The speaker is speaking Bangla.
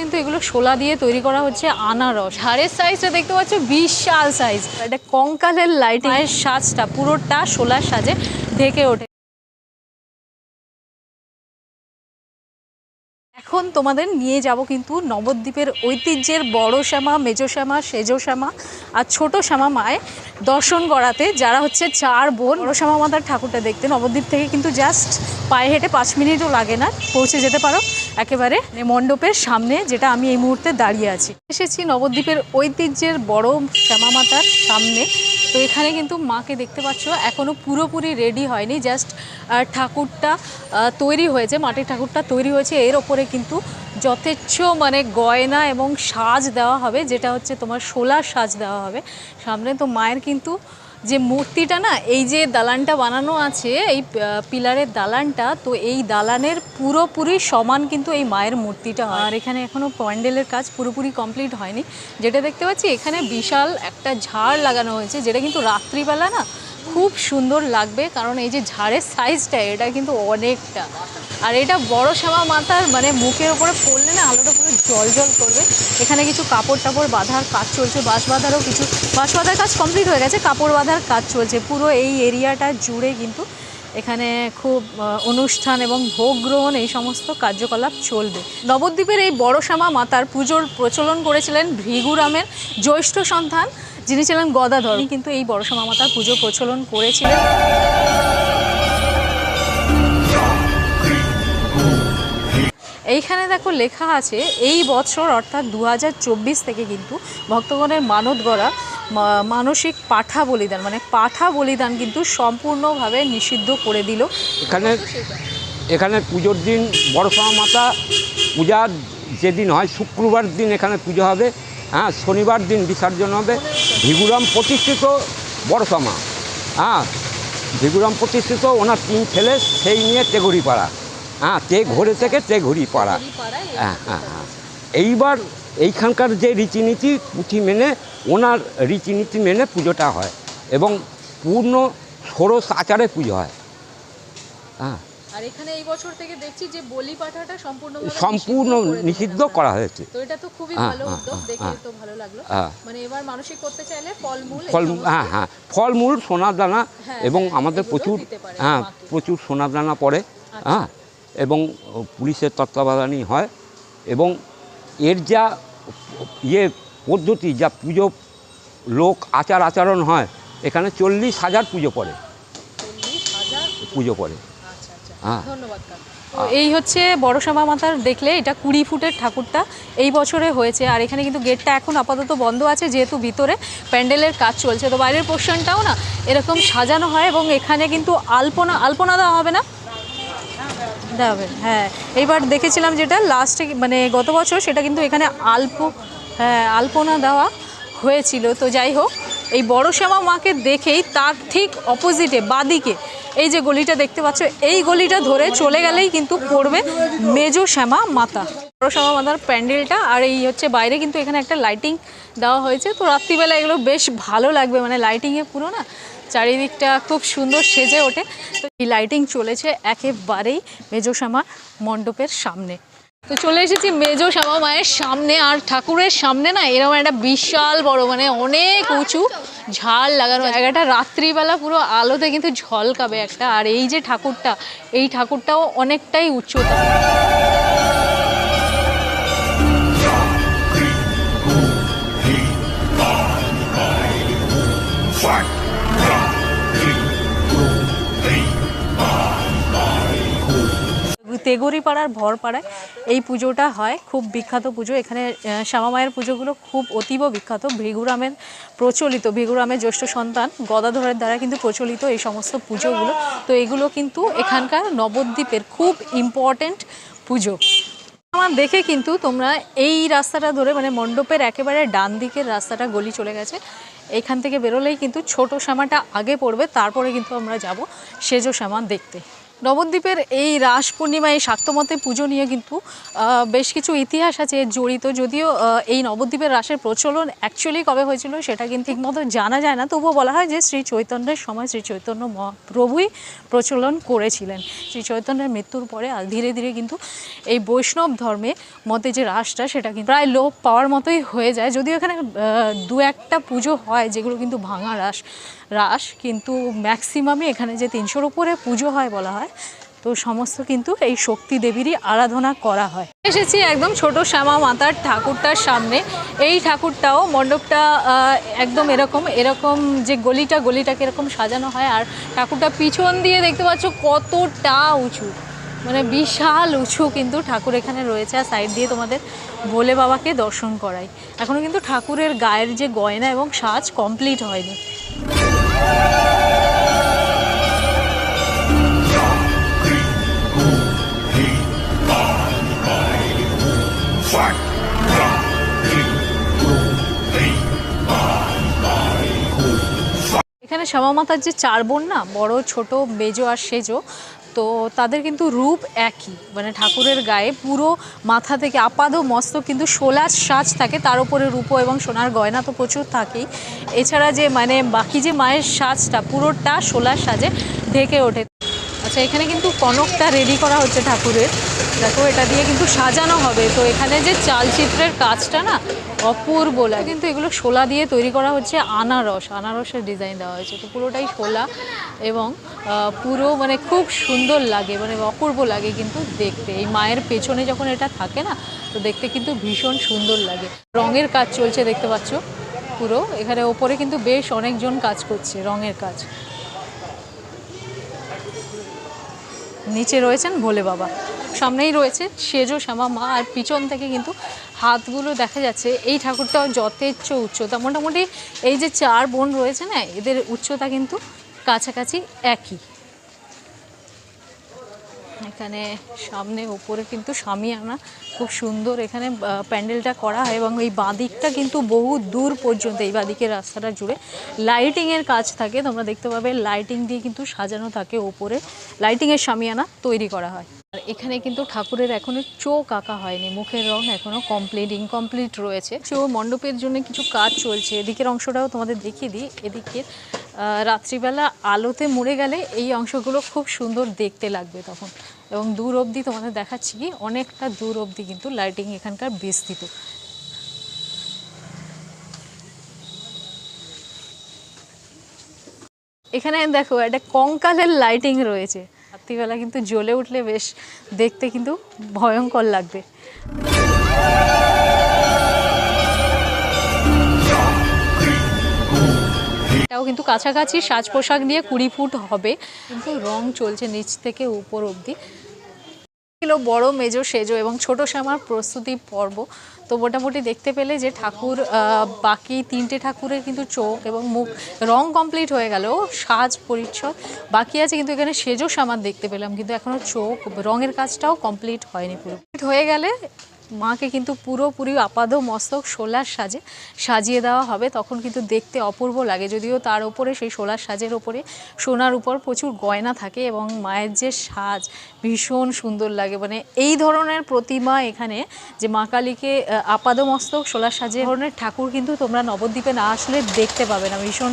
কিন্তু এগুলো শোলা দিয়ে তৈরি করা হচ্ছে আনারস। হাড়ের সাইজটা দেখতে পাচ্ছ বিশাল সাইজ এটা কঙ্কালের লাইটের সাজটা পুরোটা শোলার সাজে ঢেকে ওঠে। তোমাদের নিয়ে যাব কিন্তু নবদ্বীপের ঐতিহ্যের বড় শ্যামা, মেজো শ্যামা, সেজো শ্যামা আর ছোট শ্যামা মায় দর্শন করাতে যারা হচ্ছে চার বোন, বড় শ্যামা মাতার ঠাকুরটা দেখতে। নবদ্বীপ থেকে কিন্তু জাস্ট পায়ে হেঁটে পাঁচ মিনিটও লাগে না, পৌঁছে যেতে পারো একেবারে মণ্ডপের সামনে, যেটা আমি এই মুহূর্তে দাঁড়িয়ে আছি। এসেছি নবদ্বীপের ঐতিহ্যের বড় শ্যামা মাতার সামনে। তো এখানে কিন্তু মাকে দেখতে পাচ্ছ এখনও পুরোপুরি রেডি হয়নি জাস্ট ঠাকুরটা তৈরি হয়েছে, মাটির ঠাকুরটা তৈরি হয়েছে। এর ওপরে কিন্তু যথেচ্ছ মানে গয়না এবং সাজ দেওয়া হবে, যেটা হচ্ছে তোমার সোলার সাজ দেওয়া হবে। সামনে তো মায়ের কিন্তু যে মূর্তিটা না, এই যে দালানটা বানানো আছে, এই পিলারের দালানটা, তো এই দালানের পুরোপুরি সমান কিন্তু এই মায়ের মূর্তিটা আর এখানে এখনও প্যান্ডেলের কাজ পুরোপুরি কমপ্লিট হয়নি। যেটা দেখতে পাচ্ছি, এখানে বিশাল একটা ঝাড় লাগানো হয়েছে, যেটা কিন্তু রাত্রিবেলা না খুব সুন্দর লাগবে, কারণ এই যে ঝাড়ের সাইজটা এটা কিন্তু অনেকটা। আর এটা বড় শ্যামা মাতার মানে মুখের ওপরে পড়লে না আলোটা পুরো জল জল করবে। এখানে কিছু কাপড় টাপড় বাঁধার কাজ চলছে, বাঁশ বাঁধারও কিছু, বাঁশ বাঁধার কাজ কমপ্লিট হয়ে গেছে, কাপড় বাঁধার কাজ চলছে। পুরো এই এরিয়াটা জুড়ে কিন্তু এখানে খুব অনুষ্ঠান এবং ভোগ গ্রহণ, এই সমস্ত কার্যকলাপ চলবে। নবদ্বীপের এই বড় শ্যামা মাতার পুজোর প্রচলন করেছিলেন ভৃগুরামের জ্যৈষ্ঠ সন্তান যিনি ছিলেন গদাধর, কিন্তু এই বড় শ্যামা মাতার পুজো প্রচলন করেছিলেন এইখানে দেখো লেখা আছে, এই বছর অর্থাৎ দু হাজার চব্বিশ থেকে কিন্তু ভক্তগণের মানত গড়া মানসিক পাঠা বলিদান মানে পাঠা বলিদান কিন্তু সম্পূর্ণভাবে নিষিদ্ধ করে দিল। এখানে এখানে পুজোর দিন বড়সমা মাতা, পূজার যেদিন হয়, শুক্রবার দিন এখানে পুজো হবে। হ্যাঁ শনিবার দিন বিসর্জন হবে। ভিগুরাম প্রতিষ্ঠিত বড়সমা। হ্যাঁ ভিগুরাম প্রতিষ্ঠিত ওনার তিন ছেলে সেই নিয়ে তেঘড়ি পাড়া। হ্যাঁ তে ঘরে থেকে তেঘড়ি পাড়া। হ্যাঁ হ্যাঁ হ্যাঁ। এইবার এইখানকার যে রীতিনীতি পুঁথি মেনে ওনার রীতিনীতি মেনে পুজোটা হয় এবং পূর্ণ ষোড়শ আচারে পুজো হয়। হ্যাঁ। আর এখানে এই বছর থেকে দেখছি যে বলি পাঠাটা সম্পূর্ণ সম্পূর্ণ নিষিদ্ধ করা হয়েছে। তো এটা তো খুবই হ্যাঁ, ভালো হ্যাঁ, উদ্যোগ হ্যাঁ, দেখে। তো ভালো লাগল। মানে এবার মানসিক করতে চাইলে ফলমূল এই ফল সমস্ত- হ্যাঁ হ্যাঁ। ফলমূল সোনা দানা এবং আমাদের প্রচুর হ্যাঁ প্রচুর সোনা দানা পড়ে হ্যাঁ এবং পুলিশের তত্ত্বাবধানই হয়। এবং এর যা ইয়ে পদ্ধতি যা পুজো লোক আচার আচরণ হয় এখানে চল্লিশ হাজার পুজো পড়ে। চল্লিশ হাজার পুজো। পড়ে। আচ্ছা আচ্ছা ধন্যবাদ তো এই হচ্ছে বড় শ্যামা মাতার দেখলে এটা কুড়ি ফুটের ঠাকুরটা। এই বছরে হয়েছে আর এখানে কিন্তু গেটটা এখন আপাতত বন্ধ আছে যেহেতু ভিতরে প্যান্ডেলের কাজ চলছে। তো বাইরের পোর্শনটাও না এরকম সাজানো হয় এবং এখানে কিন্তু আলপনা আলপনা দেওয়া হবে না? দেওয়া হবে হ্যাঁ। এইবার দেখেছিলাম যেটা লাস্টে মানে গত বছর সেটা কিন্তু এখানে আলপ হ্যাঁ আলপনা দেওয়া হয়েছিল। তো যাই হোক এই বড় শ্যামা মাকে দেখেই তার ঠিক অপোজিটে বাদিকে এই যে গলিটা দেখতে পাচ্ছ, এই গলিটা ধরে চলে গেলেই কিন্তু পড়বে মেজো শ্যামা মাতা। বড় শ্যামা মাতার প্যান্ডেলটা আর এই হচ্ছে বাইরে কিন্তু এখানে একটা লাইটিং দেওয়া হয়েছে। তো রাত্রিবেলা এগুলো বেশ ভালো লাগবে মানে লাইটিংয়ে পুরো না চারিদিকটা খুব সুন্দর সেজে ওঠে। তো এই লাইটিং চলেছে একেবারেই মেজো শ্যামা মণ্ডপের সামনে। তো চলে এসেছি মেজো শ্যামা মায়ের সামনে, আর ঠাকুরের সামনে না এরকম একটা বিশাল বড় মানে অনেক উঁচু ঝাল লাগানো জায়গাটা রাত্রিবেলা পুরো আলোতে কিন্তু ঝলকাবে একটা, আর এই যে ঠাকুরটা, এই ঠাকুরটাও অনেকটাই উচ্চতা। তেগরিপাড়ার ভরপাড়ায় এই পুজোটা হয়। খুব বিখ্যাত পুজো। এখানে শ্যামা মায়ের পুজোগুলো খুব অতীব বিখ্যাত। ভৃগুরামের প্রচলিত, ভৃগুরামের জ্যেষ্ঠ সন্তান গদাধরের দ্বারা কিন্তু প্রচলিত এই সমস্ত পুজোগুলো। তো এগুলো কিন্তু এখানকার নবদ্বীপের খুব ইম্পর্ট্যান্ট পুজো। আমার দেখে কিন্তু তোমরা এই রাস্তাটা ধরে মানে মণ্ডপের একেবারে ডান দিকের রাস্তাটা গলি চলে গেছে। এইখান থেকে বেরোলেই কিন্তু ছোট শ্যামাটা আগে পড়বে, তারপরে কিন্তু আমরা যাব সেজো শ্যামা দেখতে। নবদ্বীপের এই রাস পূর্ণিমা এই শাক্তমতে পুজো নিয়ে কিন্তু বেশ কিছু ইতিহাস আছে জড়িত। যদিও এই নবদ্বীপের রাসের প্রচলন অ্যাকচুয়ালি কবে হয়েছিল সেটা কিন্তু ঠিকমতো জানা যায় না। তবুও বলা হয় যে শ্রী চৈতন্যের সময় শ্রী চৈতন্য মহাপ্রভুই প্রচলন করেছিলেন। শ্রী চৈতন্যের মৃত্যুর পরে ধীরে ধীরে কিন্তু এই বৈষ্ণব ধর্মে মতে যে রাসটা সেটা কিন্তু প্রায় লোপ পাওয়ার মতোই হয়ে যায়। যদিও এখানে দু একটা পুজো হয় যেগুলো কিন্তু ভাঙা রাস। রাস কিন্তু ম্যাক্সিমামই এখানে যে তিনশোর উপরে পুজো হয় বলা হয়, তো সমস্ত কিন্তু এই শক্তি দেবীরই আরাধনা করা হয়। এসেছি একদম ছোট শ্যামা মাতার ঠাকুরটার সামনে। এই ঠাকুরটাও মণ্ডপটা একদম এরকম এরকম যে গলিটা, গলিটাকে এরকম সাজানো হয়, আর ঠাকুরটা পিছন দিয়ে দেখতে পাচ্ছ কতটা উঁচু। মানে বিশাল উঁচু কিন্তু ঠাকুর এখানে রয়েছে, আর সাইড দিয়ে তোমাদের ভোলে বাবাকে দর্শন করাই। এখনও কিন্তু ঠাকুরের গায়ের যে গয়না এবং সাজ কমপ্লিট হয়নি। এখানে শ্যামা মাতার যে চার বোন না বড় ছোট বেজো আর সেজো তো তাদের কিন্তু রূপ একই। মানে ঠাকুরের গায়ে পুরো মাথা থেকে আপাদ মস্ত কিন্তু সোলার সাজ থাকে, তার উপরে রূপো এবং সোনার গয়না তো প্রচুর থাকেই। এছাড়া যে মানে বাকি যে মায়ের সাজটা পুরোটা সোলার সাজে ঢেকে ওঠে। আচ্ছা এখানে কিন্তু কনকটা রেডি করা হচ্ছে ঠাকুরের। দেখো, এটা দিয়ে কিন্তু সাজানো হবে। তো এখানে যে চালচিত্রের কাজটা না, অপূর্ব লাগে। কিন্তু এগুলো শোলা দিয়ে তৈরি করা হচ্ছে আনারস। আনারসের ডিজাইন দেওয়া হয়েছে। তো পুরোটাই শোলা এবং পুরো মানে খুব সুন্দর লাগে। মানে অপূর্ব লাগে কিন্তু দেখতে। এই মায়ের পেছনে যখন এটা থাকে না, তো দেখতে কিন্তু ভীষণ সুন্দর লাগে। রঙের কাজ চলছে, দেখতে পাচ্ছ? পুরো। এখানে ওপরে কিন্তু বেশ অনেকজন কাজ করছে, রঙের কাজ। নিচে রয়েছেন ভোলে বাবা। সামনেই রয়েছে সেজো শ্যামা মা, আর পিছন থেকে কিন্তু হাতগুলো দেখা যাচ্ছে এই ঠাকুরটাও যথেচ্ছ উচ্চতা। মোটামুটি এই যে চার বোন রয়েছে না, এদের উচ্চতা কিন্তু কাছাকাছি একই। এখানে সামনে ওপরে কিন্তু সামিয়ানা খুব সুন্দর এখানে প্যান্ডেলটা করা হয় এবং এই বাঁদিকটা কিন্তু বহু দূর পর্যন্ত, এই বাঁদিকের রাস্তাটা জুড়ে লাইটিংয়ের কাজ থাকে। তোমরা দেখতে পাবে, লাইটিং দিয়ে কিন্তু সাজানো থাকে ওপরে লাইটিংয়ের সামিয়ানা তৈরি করা হয়। আর এখানে কিন্তু ঠাকুরের এখনও চোখ আঁকা হয়নি, মুখের রং এখনও কমপ্লিট ইনকমপ্লিট রয়েছে। চো মণ্ডপের জন্য কিছু কাজ চলছে, এদিকের অংশটাও তোমাদের দেখিয়ে দিই। এদিকের রাত্রিবেলা আলোতে মরে গেলে এই অংশগুলো খুব সুন্দর দেখতে লাগবে তখন। এবং দূর অবধি তোমাদের দেখাচ্ছি কি, অনেকটা দূর অবধি কিন্তু লাইটিং এখানকার বিস্তৃত এখানে দেখো, একটা কঙ্কালের লাইটিং রয়েছে। রাত্রিবেলা কিন্তু জ্বলে উঠলে বেশ দেখতে কিন্তু ভয়ঙ্কর লাগবে। এটাও কিন্তু কাছাকাছি সাজ পোশাক নিয়ে কুড়ি ফুট হবে, কিন্তু রং চলছে নিচ থেকে উপর অবধি। ছিল বড়, মেজো, সেজো এবং ছোট শ্যামার প্রস্তুতি পর্ব। তো মোটামুটি দেখতে পেলে যে ঠাকুর বাকি তিনটে ঠাকুরের কিন্তু চোখ এবং মুখ রং কমপ্লিট হয়ে গেল, সাজ পরিচ্ছদ। বাকি আছে কিন্তু এখানে সেজো সামান দেখতে পেলাম, কিন্তু এখনও চোখ রঙের কাজটাও কমপ্লিট হয়নি পুরো। হয়ে গেলে মাকে কিন্তু পুরোপুরি আপাদ মস্তক সোলার সাজে সাজিয়ে দেওয়া হবে। তখন কিন্তু দেখতে অপূর্ব লাগে, যদিও তার উপরে, সেই সোলার সাজের ওপরে সোনার উপর প্রচুর গয়না থাকে এবং মায়ের যে সাজ ভীষণ সুন্দর লাগে। মানে এই ধরনের প্রতিমা এখানে যে মা কালীকে আপাদমস্তক সোলার সাজে ধরনের ঠাকুর কিন্তু তোমরা নবদ্বীপে না আসলে দেখতে পাবে না। ভীষণ